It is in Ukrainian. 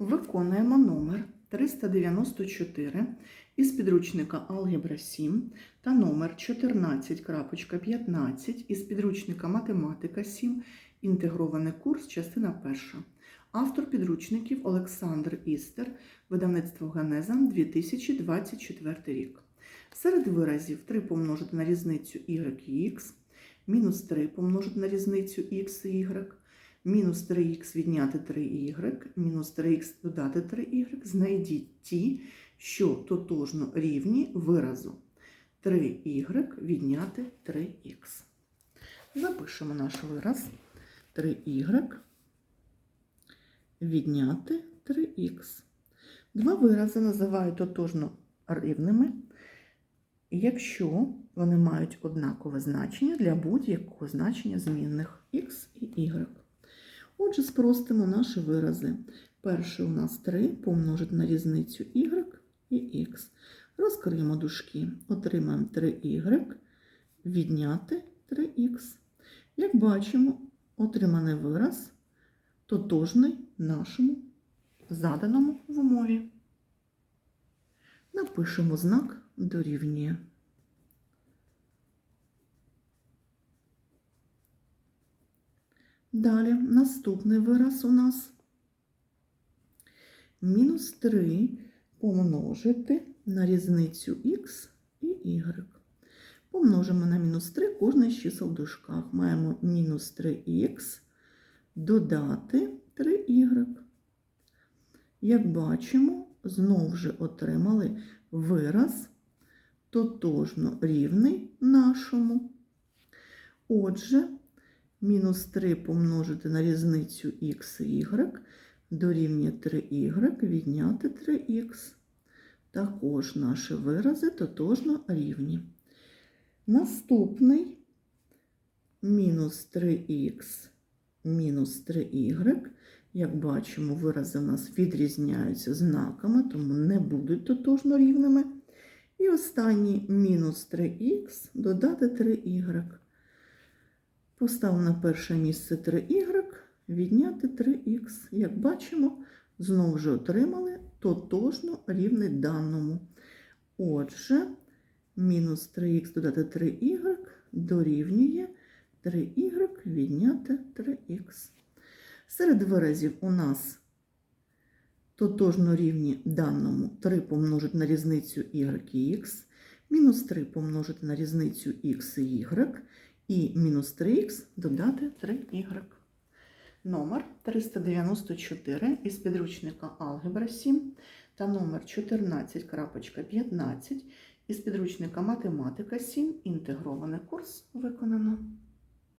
Виконуємо номер 394 із підручника Алгебра 7 та номер 14.15 із підручника Математика 7, інтегрований курс, частина 1. Автор підручників Олександр Істер, видавництво Генеза 2024 рік. Серед виразів 3 помножити на різницю y і x, мінус 3 помножити на різницю x і y, мінус 3х відняти 3y, мінус 3х додати 3y, знайдіть ті, що тотожно рівні виразу 3y відняти 3х. Запишемо наш вираз 3y відняти 3х. Два вирази називають тотожно рівними, якщо вони мають однакове значення для будь-якого значення змінних x і y. Отже, спростимо наші вирази. Перший у нас 3 помножити на різницю y і x. Розкриємо дужки. Отримаємо 3y відняти 3х. Як бачимо, отриманий вираз тотожний нашому заданому в умові. Напишемо знак дорівнює. Далі наступний вираз у нас мінус 3 помножити на різницю х і y. Помножимо на мінус 3 кожне з чисел в дужках. Маємо мінус 3х додати 3y. Як бачимо, знову вже отримали вираз тотожно рівний нашому. Отже, мінус 3 помножити на різницю х і y дорівнює 3y відняти 3х. Також наші вирази тотожно рівні. Наступний мінус 3х мінус 3y. Як бачимо, вирази у нас відрізняються знаками, тому не будуть тотожно рівними. І останній мінус 3х додати 3y. Поставимо на перше місце 3y, відняти 3х. Як бачимо, знову ж отримали тотожно рівний даному. Отже, мінус 3х додати 3y дорівнює 3y відняти 3х. Серед виразів у нас тотожно рівні даному 3 помножити на різницю y і x, мінус 3 помножити на різницю x і y, і мінус 3х додати 3y. Номер 394 із підручника Алгебра 7 та номер 14.15 із підручника Математика 7. Інтегрований курс виконано.